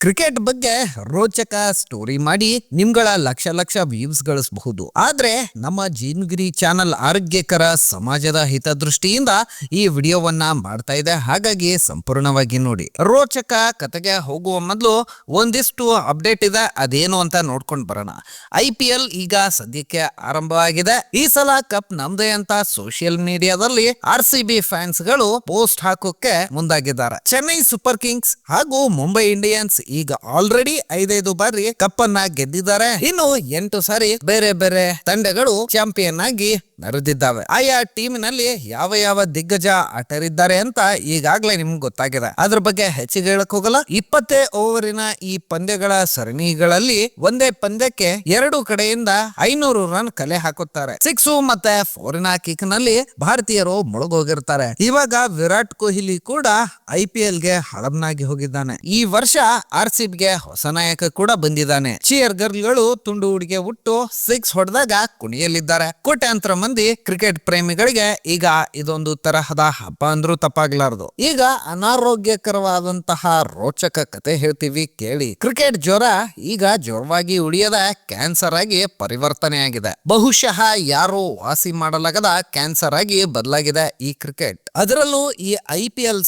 Cricket ಬಗ್ಗೆ ರೋಚಕ story ಮಾಡಿ ನಿಮ್ಗಳ ಲಕ್ಷ ಲಕ್ಷ ವ್ಯೂಸ್ ಗಳಿಸಬಹುದು. ಆದ್ರೆ ನಮ್ಮ ಜೀನ್ಗಿರಿ ಚಾನಲ್ ಆರೋಗ್ಯಕರ ಸಮಾಜದ ಹಿತದೃಷ್ಟಿಯಿಂದ ಈ ವಿಡಿಯೋವನ್ನ ಮಾಡ್ತಾ ಇದೆ. ಹಾಗಾಗಿ ಸಂಪೂರ್ಣವಾಗಿ ನೋಡಿ. ರೋಚಕ ಕತೆಗೆ ಹೋಗುವ ಮೊದಲು ಒಂದಿಷ್ಟು ಅಪ್ಡೇಟ್ ಇದೆ. ಅದೇನು ಅಂತ ನೋಡ್ಕೊಂಡು ಬರೋಣ. ಐ ಪಿ ಎಲ್ ಈಗ ಸದ್ಯಕ್ಕೆ ಆರಂಭವಾಗಿದೆ ಈ ಸಲ ಕಪ್ ನಮ್ದೇ ಅಂತ ಸೋಷಿಯಲ್ ಮೀಡಿಯಾದಲ್ಲಿ ಆರ್ ಸಿ ಬಿ ಫ್ಯಾನ್ಸ್ಗಳು ಪೋಸ್ಟ್ ಹಾಕೋಕೆ ಮುಂದಾಗಿದ್ದಾರೆ. ಚೆನ್ನೈ ಸೂಪರ್ ಕಿಂಗ್ಸ್ ಹಾಗೂ ಮುಂಬೈ ಇಂಡಿಯನ್ಸ್ ಈಗ ಆಲ್ರೆಡಿ ಐದೈದು ಬಾರಿ ಕಪ್ಪನ್ನ ಗೆದ್ದಿದ್ದಾರೆ. ಇನ್ನು ಎಂಟು ಸಾರಿ ಬೇರೆ ಬೇರೆ ತಂಡಗಳು ಚಾಂಪಿಯನ್ ಆಗಿ ಮೆರೆದಿದ್ದಾವೆ ಆಯಾ ಟೀಮಿನಲ್ಲಿ ಯಾವ ಯಾವ ದಿಗ್ಗಜ ಆಟರಿದ್ದಾರೆ ಅಂತ ಈಗಾಗಲೇ ನಿಮ್ಗೆ ಗೊತ್ತಾಗಿದೆ. ಅದ್ರ ಬಗ್ಗೆ ಹೆಚ್ಚಿಗೆ ಹೇಳಕ್ ಹೋಗಲ್ಲ. ಇಪ್ಪತ್ತೇ ಓವರಿನ ಈ ಪಂದ್ಯಗಳ ಸರಣಿಗಳಲ್ಲಿ ಒಂದೇ ಪಂದ್ಯಕ್ಕೆ ಎರಡು ಕಡೆಯಿಂದ ಐನೂರು ರನ್ ಕಲೆ ಹಾಕುತ್ತಾರೆ. ಸಿಕ್ಸ್ ಮತ್ತೆ ಫೋರಿನ ಕಿಕ್ನಲ್ಲಿ ಭಾರತೀಯರು ಮುಳುಗೋಗಿರ್ತಾರೆ. ಇವಾಗ ವಿರಾಟ್ ಕೊಹ್ಲಿ ಕೂಡ ಐ ಗೆ ಹಳಬ್ನಾಗಿ ಹೋಗಿದ್ದಾನೆ. ಈ ವರ್ಷ ಆರ್ ಸಿ ಗೆ ಹೊಸ ನಾಯಕ ಕೂಡ ಬಂದಿದ್ದಾನೆ. ಚಿಯರ್ ಗರ್ಲ್ಗಳು ತುಂಡು ಹುಡುಗೆ ಹುಟ್ಟು ಸಿಕ್ಸ್ ಹೊಡೆದಾಗ ಕುಣಿಯಲ್ಲಿದ್ದಾರೆ. ಕೋಟ್ಯಾಂತರ ಮಂದಿ ಕ್ರಿಕೆಟ್ ಪ್ರೇಮಿಗಳಿಗೆ ಈಗ ಇದೊಂದು ತರಹದ ಹಬ್ಬ ಅಂದ್ರೂ ತಪ್ಪಾಗ್ಲಾರ್ದು. ಈಗ ಅನಾರೋಗ್ಯಕರವಾದಂತಹ ರೋಚಕ ಕತೆ ಹೇಳ್ತೀವಿ ಕೇಳಿ. ಕ್ರಿಕೆಟ್ ಜ್ವರ ಈಗ ಜ್ವರವಾಗಿ ಉಳಿಯದ ಕ್ಯಾನ್ಸರ್ ಆಗಿ ಪರಿವರ್ತನೆಯಾಗಿದೆ ಬಹುಶಃ ಯಾರು ವಾಸಿ ಮಾಡಲಾಗದ ಕ್ಯಾನ್ಸರ್ ಆಗಿ ಬದಲಾಗಿದೆ ಈ ಕ್ರಿಕೆಟ್. ಅದರಲ್ಲೂ ಈ ಐ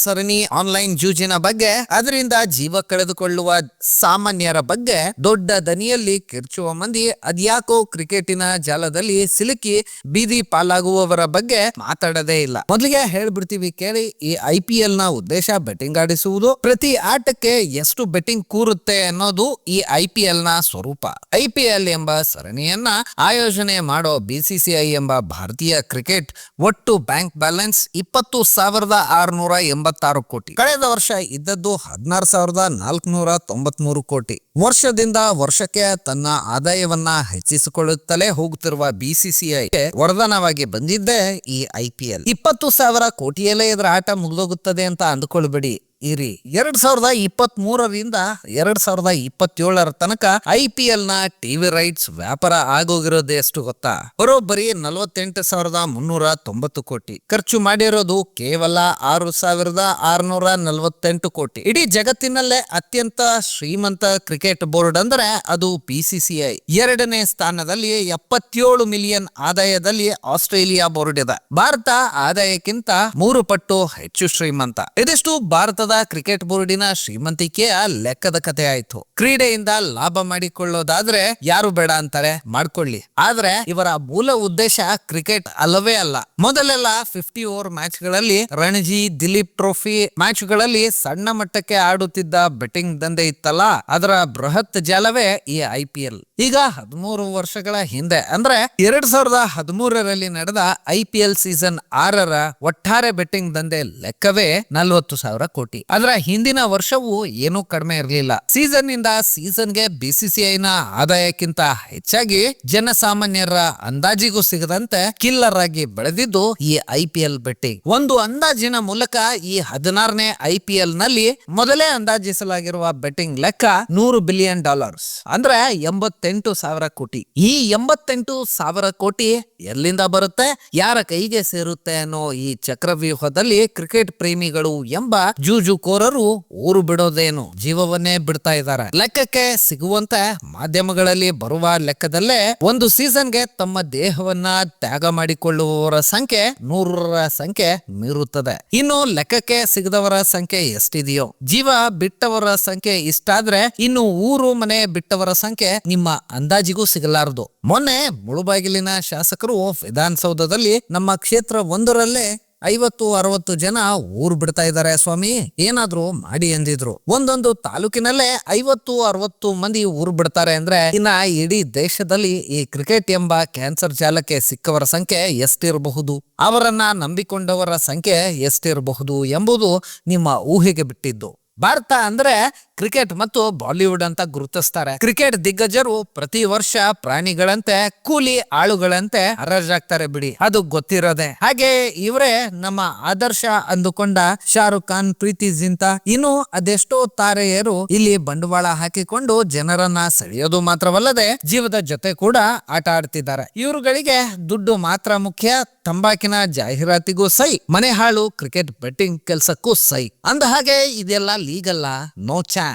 ಸರಣಿ ಆನ್ಲೈನ್ ಜೂಜಿನ ಬಗ್ಗೆ, ಅದರಿಂದ ಜೀವ ಕಳೆದುಕೊಳ್ಳುವ ಸಾಮಾನ್ಯರ ಬಗ್ಗೆ ದೊಡ್ಡ ದನಿಯಲ್ಲಿ ಕಿರ್ಚುವ ಮಂದಿ ಅದ್ಯಾಕೋ ಕ್ರಿಕೆಟಿನ ಜಾಲದಲ್ಲಿ ಸಿಲುಕಿ ಪಾಲಾಗುವವರ ಬಗ್ಗೆ ಮಾತಾಡದೇ ಇಲ್ಲ. ಮೊದಲಿಗೆ ಹೇಳ್ಬಿಡ್ತೀವಿ ಕೇಳಿ, ಈ ಐ ನ ಉದ್ದೇಶ ಬೆಟ್ಟಿಂಗ್ ಆಡಿಸುವುದು. ಪ್ರತಿ ಆಟಕ್ಕೆ ಎಷ್ಟು ಬೆಟ್ಟಿಂಗ್ ಕೂರುತ್ತೆ ಅನ್ನೋದು ಈ ಐ ನ ಸ್ವರೂಪ. ಐ ಎಂಬ ಸರಣಿಯನ್ನ ಆಯೋಜನೆ ಮಾಡೋ ಬಿಸಿಸಿಐ ಎಂಬ ಭಾರತೀಯ ಕ್ರಿಕೆಟ್ ಒಟ್ಟು ಬ್ಯಾಂಕ್ ಬ್ಯಾಲೆನ್ಸ್ ಇಪ್ಪತ್ತು ಸಾವಿರದ ಆರುನೂರ ಎಂಬತ್ತಾರು ಕೋಟಿ. ಕಳೆದ ವರ್ಷ ಇದ್ದದ್ದು ಹದಿನಾರು ಸಾವಿರದ ನಾಲ್ಕುನೂರ ತೊಂಬತ್ಮೂರು ಕೋಟಿ. ವರ್ಷದಿಂದ ವರ್ಷಕ್ಕೆ ತನ್ನ ಆದಾಯವನ್ನ ಹೆಚ್ಚಿಸಿಕೊಳ್ಳುತ್ತಲೇ ಹೋಗುತ್ತಿರುವ ಬಿಸಿಸಿಐ ವರದಾನವಾಗಿ ಬಂದಿದ್ದೆ ಈ ಐ ಪಿ ಎಲ್. ಇಪ್ಪತ್ತು ಸಾವಿರ ಕೋಟಿಯಲ್ಲೇ ಇದರ ಆಟ ಮುಗಿದೋಗುತ್ತದೆ ಅಂತ ಅಂದ್ಕೊಳ್ಬೇಡಿ. ಇರಿ. ಎರಡ್ ಸಾವಿರದ ಇಪ್ಪತ್ತ್ ಮೂರರಿಂದ ಎರಡ್ ಸಾವಿರದ ಇಪ್ಪತ್ತೇಳರ ತನಕ ಐ ಪಿ ಎಲ್ನ ಟಿವಿ ರೈಟ್ಸ್ ವ್ಯಾಪಾರ ಆಗೋಗಿರೋದು ಎಷ್ಟು ಗೊತ್ತಾ? ಬರೋಬ್ಬರಿ ನಲವತ್ತೆಂಟು ಸಾವಿರದ ಮುನ್ನೂರ ತೊಂಬತ್ತು ಕೋಟಿ. ಖರ್ಚು ಮಾಡಿರೋದು ಕೇವಲ ಆರು ಸಾವಿರದ ಆರುನೂರ ನಲವತ್ತೆಂಟು ಕೋಟಿ. ಇಡೀ ಜಗತ್ತಿನಲ್ಲೇ ಅತ್ಯಂತ ಶ್ರೀಮಂತ ಕ್ರಿಕೆಟ್ ಬೋರ್ಡ್ ಅಂದ್ರೆ ಅದು ಬಿಸಿಸಿಐ ಎರಡನೇ ಸ್ಥಾನದಲ್ಲಿ ಎಪ್ಪತ್ತೇಳು ಮಿಲಿಯನ್ ಆದಾಯದಲ್ಲಿ ಆಸ್ಟ್ರೇಲಿಯಾ ಬೋರ್ಡ್ ಇದೆ. ಭಾರತ ಆದಾಯಕ್ಕಿಂತ ಮೂರು ಪಟ್ಟು ಹೆಚ್ಚು ಶ್ರೀಮಂತ. ಇದಿಷ್ಟು ಭಾರತದ ಕ್ರಿಕೆಟ್ ಬೋರ್ಡಿನ ಶ್ರೀಮಂತಿಕೆಯ ಲೆಕ್ಕದ ಕಥೆ ಆಯ್ತು. ಕ್ರೀಡೆಯಿಂದ ಲಾಭ ಮಾಡಿಕೊಳ್ಳೋದಾದ್ರೆ ಯಾರು ಬೇಡ ಅಂತಾರೆ? ಮಾಡ್ಕೊಳ್ಳಿ. ಆದ್ರೆ ಇವರ ಮೂಲ ಉದ್ದೇಶ ಕ್ರಿಕೆಟ್ ಅಲ್ಲವೇ ಅಲ್ಲ. ಮೊದಲೆಲ್ಲ ಫಿಫ್ಟಿ ಓವರ್ ಮ್ಯಾಚ್ಗಳಲ್ಲಿ ರಣಜಿ, ದಿಲೀಪ್ ಟ್ರೋಫಿ ಮ್ಯಾಚ್ಗಳಲ್ಲಿ ಸಣ್ಣ ಮಟ್ಟಕ್ಕೆ ಆಡುತ್ತಿದ್ದ ಬೆಟ್ಟಿಂಗ್ ದಂಧೆ ಇತ್ತಲ್ಲ? ಅದರ ಬೃಹತ್ ಜಾಲವೇ ಈ ಐ ಈಗ ಹದಿಮೂರು ವರ್ಷಗಳ ಹಿಂದೆ, ಅಂದ್ರೆ ಎರಡ್ ಸಾವಿರದ ಹದಿಮೂರರಲ್ಲಿ ನಡೆದ ಐ ಸೀಸನ್ ಆರರ ಒಟ್ಟಾರೆ ಬೆಟ್ಟಿಂಗ್ ದಂಧೆ ಲೆಕ್ಕವೇ ನಲ್ವತ್ತು ಸಾವಿರ ಕೋಟಿ. ಅದರ ಹಿಂದಿನ ವರ್ಷವೂ ಏನೂ ಕಡಿಮೆ ಇರಲಿಲ್ಲ. ಸೀಸನ್ ಇಂದ ಸೀಸನ್ಗೆ ಬಿಸಿಸಿಐ ನ ಆದಾಯಕ್ಕಿಂತ ಹೆಚ್ಚಾಗಿ ಜನಸಾಮಾನ್ಯರ ಅಂದಾಜಿಗೂ ಸಿಗದಂತೆ ಕಿಲ್ಲರ್ ಆಗಿ ಬೆಳೆದಿದ್ದು ಈ ಐ ಪಿ ಒಂದು ಅಂದಾಜಿನ ಮೂಲಕ ಈ ಹದಿನಾರನೇ ಐ ನಲ್ಲಿ ಮೊದಲೇ ಅಂದಾಜಿಸಲಾಗಿರುವ ಬೆಟ್ಟಿಂಗ್ ಲೆಕ್ಕ ನೂರು ಬಿಲಿಯನ್ ಡಾಲರ್ಸ್ ಅಂದ್ರೆ ಎಂಬತ್ತೆಂಟು ಸಾವಿರ ಕೋಟಿ. ಈ ಎಂಬತ್ತೆಂಟು ಸಾವಿರ ಕೋಟಿ ಎಲ್ಲಿಂದ ಬರುತ್ತೆ? ಯಾರ ಕೈಗೆ ಸೇರುತ್ತೆ ಅನ್ನೋ ಈ ಚಕ್ರವ್ಯೂಹದಲ್ಲಿ ಕ್ರಿಕೆಟ್ ಪ್ರೇಮಿಗಳು ಎಂಬ ಜೂಜುಕೋರರು ಊರು ಬಿಡೋದೇನು? ಜೀವವನ್ನೇ ಬಿಡ್ತಾ ಇದ್ದಾರೆ. ಲೆಕ್ಕಕ್ಕೆ ಸಿಗುವಂತ ಮಾಧ್ಯಮಗಳಲ್ಲಿ ಬರುವ ಲೆಕ್ಕದಲ್ಲೇ ಒಂದು ಸೀಸನ್ಗೆ ತಮ್ಮ ದೇಹವನ್ನ ತ್ಯಾಗ ಮಾಡಿಕೊಳ್ಳುವವರ ಸಂಖ್ಯೆ ನೂರರ ಸಂಖ್ಯೆ ಮೀರುತ್ತದೆ. ಇನ್ನು ಲೆಕ್ಕಕ್ಕೆ ಸಿಗದವರ ಸಂಖ್ಯೆ ಎಷ್ಟಿದೆಯೋ? ಜೀವ ಬಿಟ್ಟವರ ಸಂಖ್ಯೆ ಇಷ್ಟಾದ್ರೆ ಇನ್ನು ಊರು ಮನೆ ಬಿಟ್ಟವರ ಸಂಖ್ಯೆ ನಿಮ್ಮ ಅಂದಾಜಿಗೂ ಸಿಗಲಾರದು. ಮೊನ್ನೆ ಮುಳುಬಾಗಿಲಿನ ಶಾಸಕರು ವಿಧಾನಸೌಧದಲ್ಲಿ ನಮ್ಮ ಕ್ಷೇತ್ರ ಒಂದರಲ್ಲೇ ಐವತ್ತು, ಅರವತ್ತು ಜನ ಊರು ಬಿಡ್ತಾ ಇದ್ದಾರೆ ಸ್ವಾಮಿ. ಏನಾದ್ರು ಮಾಡಿ ಎಂದಿದ್ರು ಒಂದೊಂದು ತಾಲೂಕಿನಲ್ಲೇ ಐವತ್ತು, ಅರವತ್ತು ಮಂದಿ ಊರು ಬಿಡ್ತಾರೆ ಅಂದ್ರೆ ಇನ್ನ ಇಡೀ ದೇಶದಲ್ಲಿ ಈ ಕ್ರಿಕೆಟ್ ಎಂಬ ಕ್ಯಾನ್ಸರ್ ಜಾಲಕ್ಕೆ ಸಿಕ್ಕವರ ಸಂಖ್ಯೆ ಎಷ್ಟಿರಬಹುದು? ಅವರನ್ನ ನಂಬಿಕೊಂಡವರ ಸಂಖ್ಯೆ ಎಷ್ಟಿರಬಹುದು ಎಂಬುದು ನಿಮ್ಮ ಊಹೆಗೆ ಬಿಟ್ಟಿದ್ದು. ಭಾರತ ಅಂದ್ರೆ ಕ್ರಿಕೆಟ್ ಮತ್ತು ಬಾಲಿವುಡ್ ಅಂತ ಗುರುತಿಸ್ತಾರೆ. ಕ್ರಿಕೆಟ್ ದಿಗ್ಗಜರು ಪ್ರತಿ ವರ್ಷ ಪ್ರಾಣಿಗಳಂತೆ, ಕೂಲಿ ಆಳುಗಳಂತೆ ಹರಾಜಾಗ್ತಾರೆ ಬಿಡಿ. ಅದು ಗೊತ್ತಿರೋದೆ. ಹಾಗೆ ಇವರೇ ನಮ್ಮ ಆದರ್ಶ ಅಂದುಕೊಂಡ ಶಾರುಖ್ ಖಾನ್, ಪ್ರೀತಿ ಜಿಂತ. ಇನ್ನು ಅದೆಷ್ಟೋ ತಾರೆಯರು ಇಲ್ಲಿ ಬಂಡವಾಳ ಹಾಕಿಕೊಂಡು ಜನರನ್ನ ಸೆಳೆಯೋದು ಮಾತ್ರವಲ್ಲದೆ ಜೀವದ ಜೊತೆ ಕೂಡ ಆಟ ಆಡ್ತಿದ್ದಾರೆ. ಇವರುಗಳಿಗೆ ದುಡ್ಡು ಮಾತ್ರ ಮುಖ್ಯ, ತಂಬಾಕಿನ ಜಾಹೀರಾತಿಗೂ ಸೈ, ಮನೆ ಹಾಳು, ಕ್ರಿಕೆಟ್ ಬೆಟ್ಟಿಂಗ್ ಕೆಲಸಕ್ಕೂ ಸೈ. ಅಂದ ಹಾಗೆ ಇದೆಲ್ಲ ಲೀಗಲ್ಲ, ನೋ ಚಾನ್ಸ್.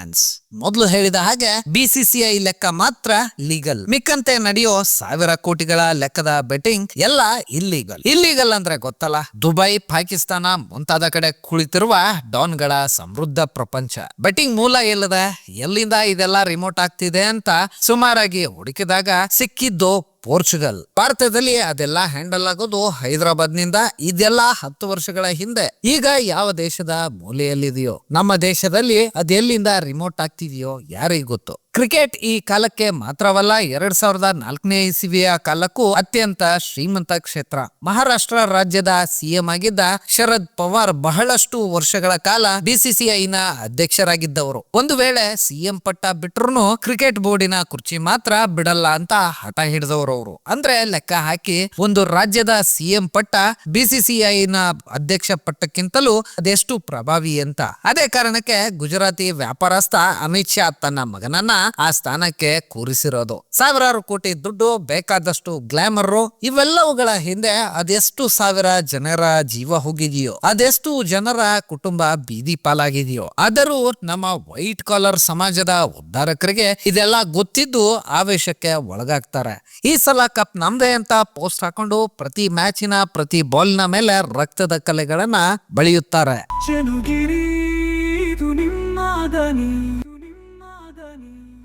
ಮೊದಲು ಹೇಳಿದ ಹಾಗೆ ಬಿಸಿಸಿಐ ಲೆಕ್ಕ ಮಾತ್ರ ಲೀಗಲ್ ಮಿಕ್ಕಂತೆ ನಡೆಯೋ ಸಾವಿರ ಕೋಟಿಗಳ ಲೆಕ್ಕದ ಬೆಟ್ಟಿಂಗ್ ಎಲ್ಲ ಇಲ್ಲೀಗಲ್ ಇಲ್ಲೀಗಲ್ ಅಂದ್ರೆ ಗೊತ್ತಲ್ಲ. ದುಬೈ, ಪಾಕಿಸ್ತಾನ ಮುಂತಾದ ಕಡೆ ಕುಳಿತಿರುವ ಡಾನ್ಗಳ ಸಮೃದ್ಧ ಪ್ರಪಂಚ. ಬೆಟ್ಟಿಂಗ್ ಮೂಲ ಎಲ್ಲದ? ಎಲ್ಲಿಂದ ಇದೆಲ್ಲ ರಿಮೋಟ್ ಆಗ್ತಿದೆ ಅಂತ ಸುಮಾರಾಗಿ ಹುಡುಕಿದಾಗ ಸಿಕ್ಕಿದ್ದು ಪೋರ್ಚುಗಲ್. ಭಾರತದಲ್ಲಿ ಅದೆಲ್ಲ ಹ್ಯಾಂಡಲ್ ಆಗೋದು ಹೈದರಾಬಾದ್ನಿಂದ ಇದೆಲ್ಲ ಹತ್ತು ವರ್ಷಗಳ ಹಿಂದೆ. ಈಗ ಯಾವ ದೇಶದ ಮೂಲೆಯಲ್ಲಿದೆಯೋ, ನಮ್ಮ ದೇಶದಲ್ಲಿ ಅದೆಲ್ಲಿಂದ ರಿಮೋಟ್ ಆಗ್ತಿದೆಯೋ, ಯಾರಿಗ್ ಗೊತ್ತು? ಕ್ರಿಕೆಟ್ ಈ ಕಾಲಕ್ಕೆ ಮಾತ್ರವಲ್ಲ, ಎರಡ್ ಸಾವಿರದ ನಾಲ್ಕನೇ ಇಸವಿಯ ಕಾಲಕ್ಕೂ ಅತ್ಯಂತ ಶ್ರೀಮಂತ ಕ್ಷೇತ್ರ. ಮಹಾರಾಷ್ಟ್ರ ರಾಜ್ಯದ ಸಿಎಂ ಆಗಿದ್ದ ಶರದ್ ಪವಾರ್ ಬಹಳಷ್ಟು ವರ್ಷಗಳ ಕಾಲ ಬಿಸಿಸಿಐನ ಅಧ್ಯಕ್ಷರಾಗಿದ್ದವರು. ಒಂದು ವೇಳೆ ಸಿಎಂ ಪಟ್ಟ ಬಿಟ್ರು ಕ್ರಿಕೆಟ್ ಬೋರ್ಡಿನ ಕುರ್ಚಿ ಮಾತ್ರ ಬಿಡಲ್ಲ ಅಂತ ಹಠ ಹಿಡಿದವರು ಅವರು. ಅಂದ್ರೆ ಲೆಕ್ಕ ಹಾಕಿ ಒಂದು ರಾಜ್ಯದ ಸಿಎಂ ಪಟ್ಟ ಬಿಸಿಸಿಐನ ಅಧ್ಯಕ್ಷ ಪಟ್ಟಕ್ಕಿಂತಲೂ ಅದೆಷ್ಟು ಪ್ರಭಾವಿ ಅಂತ. ಅದೇ ಕಾರಣಕ್ಕೆ ಗುಜರಾತಿ ವ್ಯಾಪಾರಸ್ಥ ಅಮಿತ್ ಶಾ ತನ್ನ ಮಗನನ್ನ ಆ ಸ್ಥಾನಕ್ಕೆ ಕೂರಿಸಿರೋದು. ಸಾವಿರಾರು ಕೋಟಿ ದುಡ್ಡು, ಬೇಕಾದಷ್ಟು ಗ್ಲಾಮರ್, ಇವೆಲ್ಲವುಗಳ ಹಿಂದೆ ಅದೆಷ್ಟು ಸಾವಿರ ಜನರ ಜೀವ ಹೋಗಿದೆಯೋ, ಅದೆಷ್ಟು ಜನರ ಕುಟುಂಬ ಬೀದಿ ಪಾಲಾಗಿದೆಯೋ, ಆದರೂ ನಮ್ಮ ವೈಟ್ ಕಾಲರ್ ಸಮಾಜದ ಉದ್ಧಾರಕರಿಗೆ ಇದೆಲ್ಲ ಗೊತ್ತಿದ್ದು ಆವೇಶಕ್ಕೆ ಒಳಗಾಗ್ತಾರೆ. ಈ ಸಲ ಕಪ್ ನಮ್ದೇ ಅಂತ ಪೋಸ್ಟ್ ಹಾಕೊಂಡು ಪ್ರತಿ ಮ್ಯಾಚಿನ, ಪ್ರತಿ ಬಾಲ್ನ ಮೇಲೆ ರಕ್ತದ ಕಲೆಗಳನ್ನ ಬಳಿಯುತ್ತಾರೆ.